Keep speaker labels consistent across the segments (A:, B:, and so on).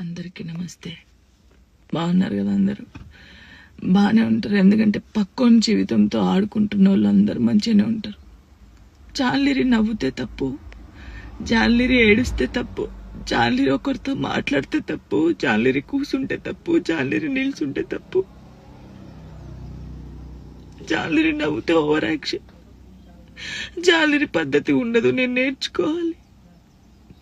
A: అందరికీ నమస్తే. బాగున్నారు కదా అందరూ? బాగానే ఉంటారు ఎందుకంటే పక్కోని జీవితంతో ఆడుకుంటున్న వాళ్ళు అందరూ మంచిగానే ఉంటారు. జాలిరి నవ్వుతే తప్పు జాలిరి ఏడుస్తే తప్పు జాలిరి ఒకరితో మాట్లాడితే తప్పు జాలిరి కూసుంటే తప్పు జాలిరి నిల్చుంటే తప్పు. జాలిరి నవ్వుతే ఓవర్ యాక్షన్ జాలిరి పద్ధతి ఉండదు నేను నేర్చుకోవాలి.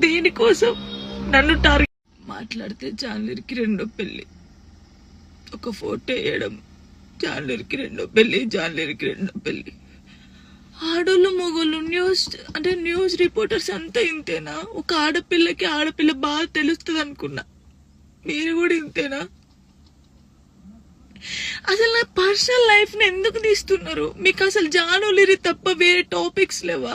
A: దేనికోసం నన్ను టార్గెట్ మాట్లాడితే జాన్లరికి రెండో పెళ్ళి ఒక ఫోటో వేయడం జాన్లరికి రెండో పెళ్ళి జాన్లరికి రెండో పెళ్ళి ఆడోళ్ళు మొగోళ్ళు న్యూస్ అంటే న్యూస్ రిపోర్టర్స్ అంతా ఇంతేనా? ఒక ఆడపిల్లకి ఆడపిల్ల బాగా తెలుస్తుంది అనుకున్నా మీరు కూడా ఇంతేనా? అసలు నా పర్సనల్ లైఫ్ని ఎందుకు తీస్తున్నారు? మీకు అసలు జానులిరి తప్ప వేరే టాపిక్స్ లేవా?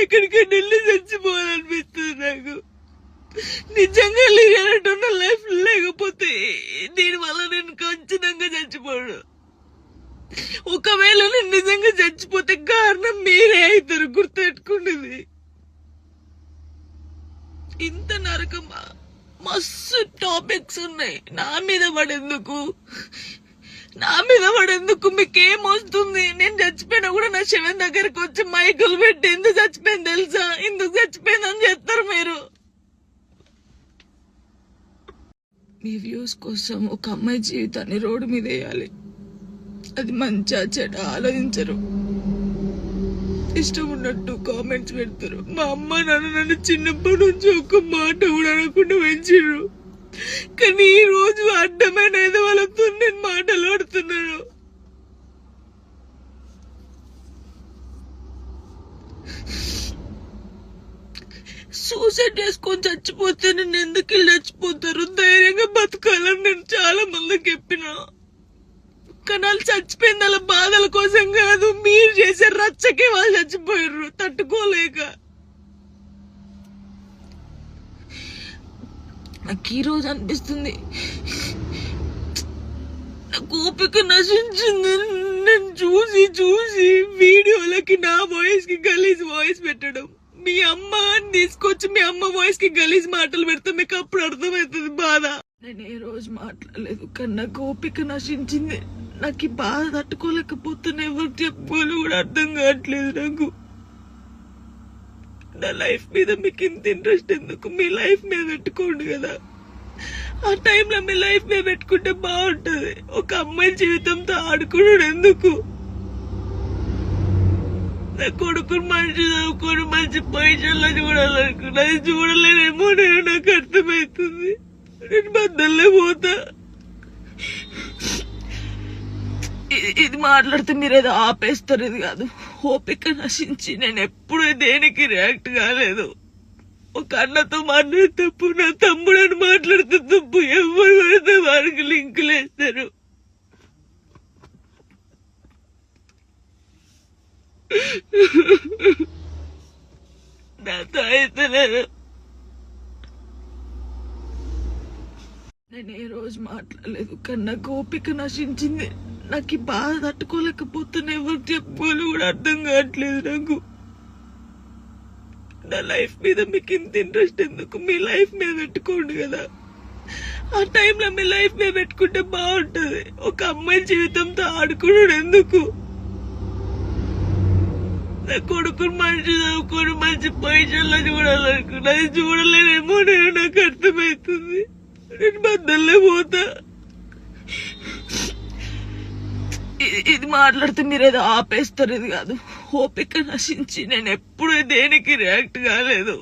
A: ఎక్కడికైనా వెళ్ళి చచ్చిపోవాలనిపిస్తుంది నాకు. నిజంగా లేనట్టున్న లైఫ్ లేకపోతే దీనివల్ల నేను ఖచ్చితంగా చచ్చిపోడు ఒకవేళ నేను నిజంగా చచ్చిపోతే కారణం మీరే అవుతారు గుర్తుపెట్టుకున్నది. ఇంత నరకమా? మస్తు టాపిక్స్ ఉన్నాయి. నా మీద పడేందుకు? నా మీద పడేందుకు మీకేం వస్తుంది నేను చచ్చిపోయినా కూడా నా శివన్ దగ్గరకు వచ్చి మైకులు పెట్టి ఎందుకు చచ్చిపోయింది తెలుసా? ఎందుకు చచ్చిపోయిందని చెప్తారు మీరు. మీ వ్యూస్ కోసం ఒక అమ్మాయి జీవితాన్ని రోడ్డు మీద వేయాలి. అది మంచా చెడ ఆలోచించరు. ఇష్టం ఉన్నట్టు కామెంట్స్ పెడతారు. మా అమ్మ నాన్న నన్ను చిన్నప్పటి నుంచి ఒక మాట కూడా అనకుండా పెంచిర్రు. కానీ ఈ రోజు అడ్డమైన ఏదో వాళ్ళతో నేను మాటలాడుతున్నాను. సూసైడ్ చేసుకొని చచ్చిపోతే నేను ఎందుకు వెళ్ళి చచ్చిపోతారు? ధైర్యంగా బతకాలని నేను చాలా మందికి చెప్పినా. కానీ వాళ్ళు చచ్చిపోయింది వాళ్ళ బాధల కోసం కాదు మీరు చేసే రచ్చకే వాళ్ళు చచ్చిపోయారు తట్టుకోలేక. నాకు ఈరోజు అనిపిస్తుంది. నాకు ఓపిక నశించింది. నేను చూసి చూసి వీడియోలకి నా వాయిస్కి గలీజ్ వాయిస్ పెట్టడం. మీ అమ్మ అని తీసుకొచ్చి మీ అమ్మ వాయిస్కి గలీజ్ మాటలు పెడితే మీకు అప్పుడు అర్థమవుతుంది బాధ. నేను ఏ రోజు మాట్లాడలేదు కానీ నాకు ఓపిక నశించింది. నాకు ఈ బాధ తట్టుకోలేకపోతున్నా ఎవరు చెప్పుకోవాలి కూడా అర్థం కావట్లేదు నాకు. నా లైఫ్ మీద మీకు ఇంత ఇంట్రెస్ట్ ఎందుకు? మీ లైఫ్ మీద పెట్టుకోండి కదా. ఆ టైంలో మీ లైఫ్ మీద పెట్టుకుంటే బాగుంటుంది. ఒక అమ్మాయి జీవితంతో ఆడుకున్నాడు ఎందుకు? నా కొడుకుని మంచి చదువుకొని మంచి పొజిషన్లో చూడాలనుకున్నా. అది చూడలేనేమో నేను నాకు అర్థమవుతుంది నేను బద్దల్లే పోతా. ఇది- ఇది మాట్లాడితే మీరు ఏదో ఆపేస్తారు ఇది కాదు. ఓపిక నశించి నేను ఎప్పుడు దేనికి రియాక్ట్ కాలేదు. ఒక అన్నతో మాట్లాడే తప్పు నా తమ్ముడని మాట్లాడితే తప్పు ఎవరు పడితే వారికి లింకులు వేస్తారు నాతో అయితే నేను నేను ఏ రోజు మాట్లాడలేదు కన్నా ఓపిక నశించింది. నాకు ఈ బాధ తట్టుకోలేకపోతున్నా ఎవరు చెప్పుకోవాలి కూడా అర్థం కావట్లేదు నాకు. నా లైఫ్ మీద మీకు ఇంత ఇంట్రెస్ట్ ఎందుకు? మీ లైఫ్ మీద పెట్టుకోండి కదా. ఆ టైంలో మీ లైఫ్ మీద పెట్టుకుంటే బాగుంటుంది. ఒక అమ్మాయి జీవితంతో ఆడుకున్నాడు ఎందుకు? నా కొడుకుని మంచి చదువుకొని మంచి పొజిషన్లో చూడాలనుకున్నా అది చూడలేనేమో నేను నాకు అర్థమవుతుంది. నేను బద్దల్లే పోతా. ఇది- ఇది మాట్లాడితే మీరు ఏదో ఆపేస్తారు ఇది కాదు. ఓపిక నశించి నేను ఎప్పుడు దేనికి రియాక్ట్ కాలేదు.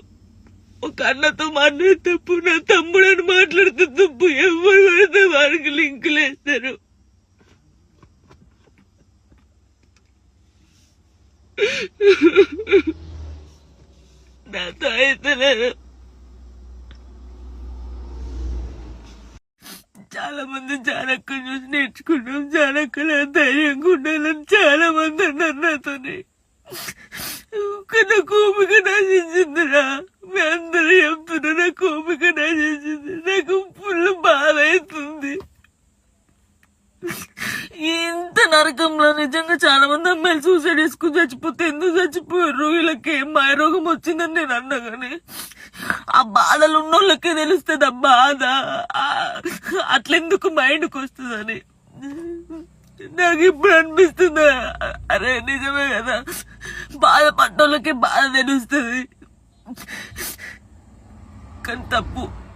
A: ఒక అన్నతో మాట్లాడే తప్పు నా తమ్ముడని మాట్లాడితే తప్పు ఎవరు పడితే వారికి లింకులు వేస్తారు నాతో అయితే లేదు చాలా మంది జానక్క చూసి నేర్చుకున్నాం. జానక్కల ధైర్యంగా ఉండాలని చాలా మంది అన్నారు నాతోని. నా కోపిక నశించిందిరా. మీ అందరూ చెప్తున్నా నా కోపిక నశించింది. నాకు ఫుల్ బాధ అవుతుంది. ఇంత నరకంలో నిజంగా చాలా మంది అమ్మాయిలు సూసైడ్ చేసుకుని చచ్చిపోతే ఎందుకు చచ్చిపోయారు? వీళ్ళకి ఏం మాయరోగం వచ్చిందని నేను అన్నగానే ఆ బాధలు ఉన్న వాళ్ళకే తెలుస్తుంది ఆ బాధ. అట్లెందుకు మైండ్కి వస్తుందని. నాకు ఇప్పుడు అనిపిస్తుంది. అరే నిజమే కదా. బాధపడ్డోళ్ళకి బాధ తెలుస్తుంది. కానీ తప్పు.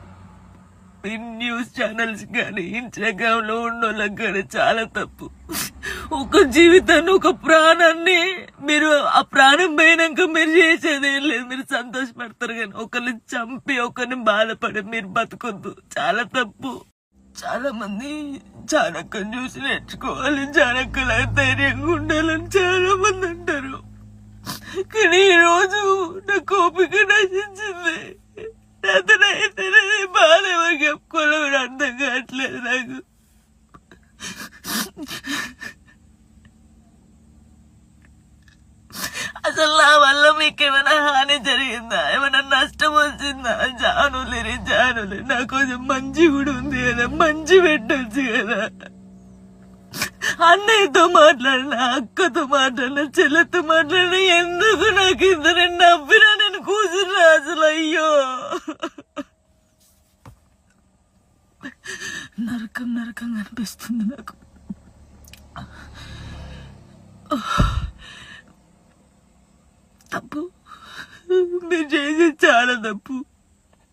A: న్యూస్ ఛానల్స్ కానీ ఇన్స్టాగ్రామ్లో ఉన్నోళ్ళకి ఉన్న వాళ్ళకి కానీ చాలా తప్పు. ఒక జీవితాన్ని ఒక ప్రాణాన్ని మీరు ఆ ప్రాణం పోయినాక మీరు చేసేది ఏం లేదు. మీరు సంతోషపడతారు కానీ ఒకరిని చంపి ఒకరిని బాధపడి మీరు బతకొద్దు. చాలా తప్పు. చాలా మంది చాణక్యం చూసి నేర్చుకోవాలి చాణక్యల ధైర్యంగా ఉండాలని చాలా మంది అంటారు. కానీ ఈ రోజు నా కోపిక నశించింది. అతను అర్థం నాకు అసలు నా వల్ల మీకు ఏమైనా హాని జరిగిందా? ఏమైనా నష్టం వచ్చిందా? జానులేరి జానులే. నా కొంచెం మంచి కూడా ఉంది కదా మంచి పెట్టొచ్చు కదా. అన్నయ్యతో మాట్లాడిన అక్కతో మాట్లాడిన చెల్లెతో మాట్లాడిన ఎందుకు నాకు ఇద్దరు నవ్వినా నేను కూర్చున్నా అసలు అయ్యో. నరకం నరకం అనిపిస్తుంది నాకు. తప్పు. మీరు చేసేది చాలా తప్పు.